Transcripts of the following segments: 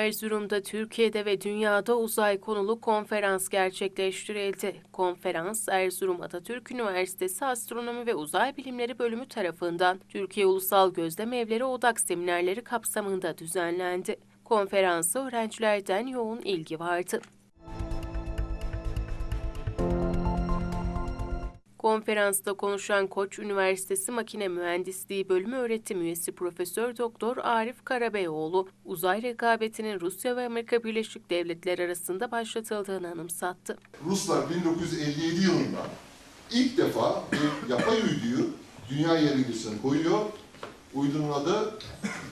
Erzurum'da Türkiye'de ve dünyada uzay konulu konferans gerçekleştirildi. Konferans, Erzurum Atatürk Üniversitesi Astronomi ve Uzay Bilimleri Bölümü tarafından Türkiye Ulusal Gözlem Evleri Odak Seminerleri kapsamında düzenlendi. Konferansa öğrencilerden yoğun ilgi vardı. Konferansta konuşan Koç Üniversitesi Makine Mühendisliği Bölümü öğretim üyesi Profesör Doktor Arif Karabeyoğlu, uzay rekabetinin Rusya ve Amerika Birleşik Devletleri arasında başlatıldığını anımsattı. Ruslar 1957 yılında ilk defa bir yapay uyduyu dünya yeryüzüne koyuyor. Uydunun adı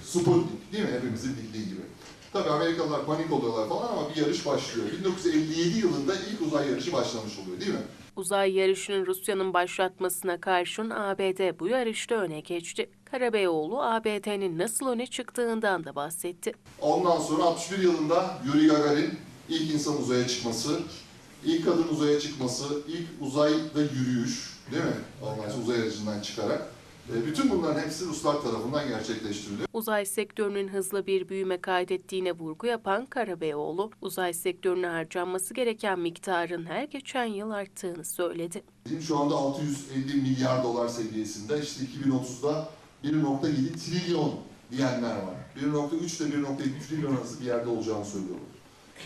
Sputnik değil mi? Hepimizin bildiği gibi. Tabii Amerikalılar panik oluyorlar falan ama bir yarış başlıyor. 1957 yılında ilk uzay yarışı başlamış oluyor değil mi? Uzay yarışının Rusya'nın başlatmasına karşın ABD bu yarışta öne geçti. Karabeyoğlu ABD'nin nasıl öne çıktığından da bahsetti. Ondan sonra 61 yılında Yuri Gagarin ilk insan uzaya çıkması, ilk kadın uzaya çıkması, ilk uzayda yürüyüş değil mi? Ondan sonra uzay aracından çıkarak. Bütün bunların hepsi Ruslar tarafından gerçekleştiriliyor. Uzay sektörünün hızlı bir büyüme kaydettiğine vurgu yapan Karabeyoğlu, uzay sektörüne harcanması gereken miktarın her geçen yıl arttığını söyledi. Bizim şu anda 650 milyar dolar seviyesinde, işte 2030'da 1.7 trilyon diyenler var. 1.3 ile 1.7 trilyon arası bir yerde olacağını söylüyorlar.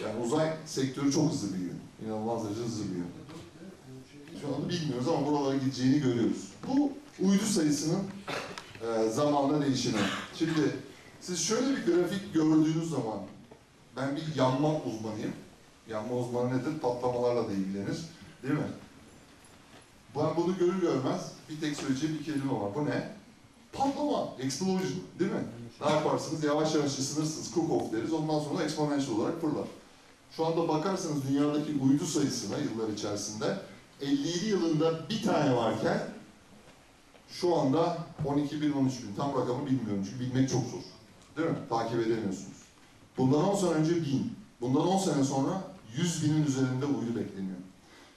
Yani uzay sektörü çok hızlı büyüyor. İnanılmaz derecede hızlı büyüyor. Şu anda bilmiyoruz ama buralara gideceğini görüyoruz. Bu uydu sayısının e, zamanla değişimi. Şimdi siz şöyle bir grafik gördüğünüz zaman, ben bir yanma uzmanıyım. Yanma uzmanı nedir? Patlamalarla da ilgilenir. Değil mi? Ben bunu görür görmez bir tek söyleyeceğim bir kelime var. Bu ne? Patlama, explosion değil mi? Ne yaparsınız? Yavaş yavaş ısınırsınız, cook off deriz. Ondan sonra exponential olarak fırlar. Şu anda bakarsanız dünyadaki uydu sayısına yıllar içerisinde 57 yılında bir tane varken şu anda 12 bin, 13 bin. Tam rakamı bilmiyorum çünkü bilmek çok zor. Değil mi? Takip edemiyorsunuz. Bundan 10 sene önce 1000. Bundan 10 sene sonra 100 binin üzerinde uydu bekleniyor.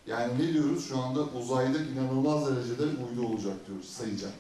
Yani ne diyoruz? Şu anda uzayda inanılmaz derecede uydu olacak diyoruz sayacak.